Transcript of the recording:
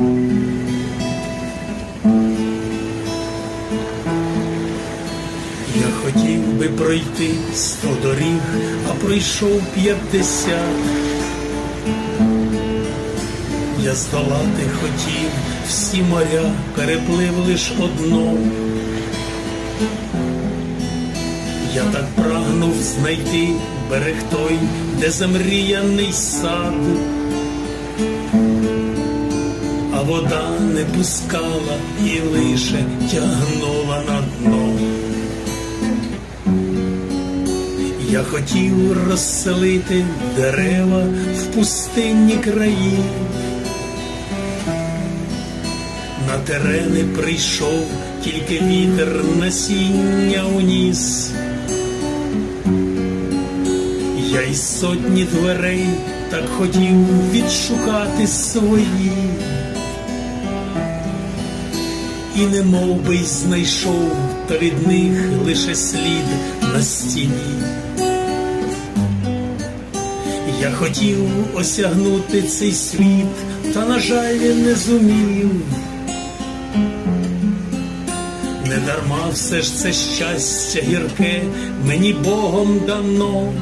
Я хотів би пройти сто доріг, а пройшов п'ятдесят. Я здолати хотів всі моря, переплив лиш одно. Я так прагнув знайти берег той, де замріяний сад вода не пускала і лише тягнула на дно. Я хотів розселити дерева в пустинні краї. На терени прийшов тільки вітер насіння уніс. Я із сотні дверей так хотів відшукати свої, і не мов би й знайшов, та від них лише слід на стіні. Я хотів осягнути цей світ, та, на жаль, не зумів. Не дарма все ж це щастя гірке мені Богом дано.